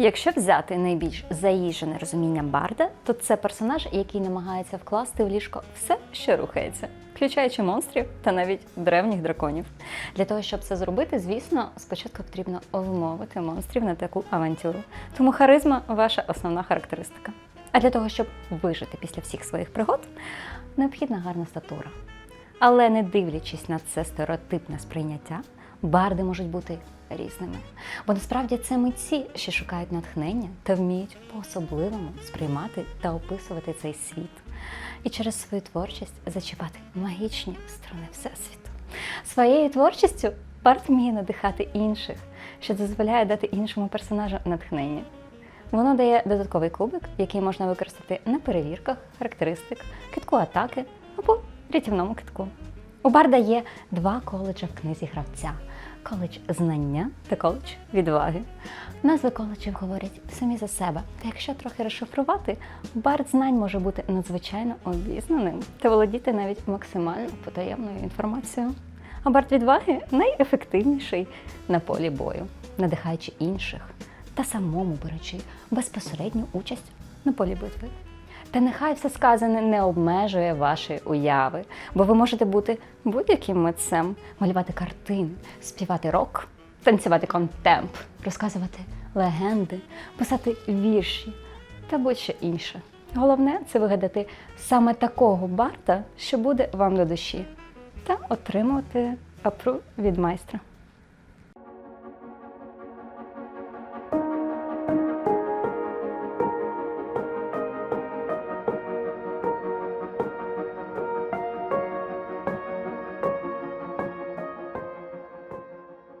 Якщо взяти найбільш заїжджене розуміння Барда, то це персонаж, який намагається вкласти в ліжко все, що рухається, включаючи монстрів та навіть древніх драконів. Для того, щоб це зробити, звісно, спочатку потрібно вмовити монстрів на таку авантюру. Тому харизма ваша основна характеристика. А для того, щоб вижити після всіх своїх пригод, необхідна гарна статура. Але не дивлячись на це стереотипне сприйняття, барди можуть бути різними. Бо насправді це митці, що шукають натхнення та вміють по-особливому сприймати та описувати цей світ. І через свою творчість зачіпати магічні сторони Всесвіту. Своєю творчістю бард вміє надихати інших, що дозволяє дати іншому персонажу натхнення. Воно дає додатковий кубик, який можна використати на перевірках, характеристик, китку атаки або рятівному китку. У Барда є два коледжа в книзі гравця: коледж знання та коледж відваги. Назви коледжів говорять самі за себе. Та якщо трохи розшифрувати, бард знань може бути надзвичайно обізнаним та володіти навіть максимально потаємною інформацією. А бард відваги найефективніший на полі бою, надихаючи інших та самому беручи безпосередню участь на полі битви. Та нехай все сказане не обмежує вашої уяви, бо ви можете бути будь-яким митцем, малювати картини, співати рок, танцювати контемп, розказувати легенди, писати вірші та будь-що інше. Головне це вигадати саме такого барта, що буде вам до душі, та отримувати апру від майстра.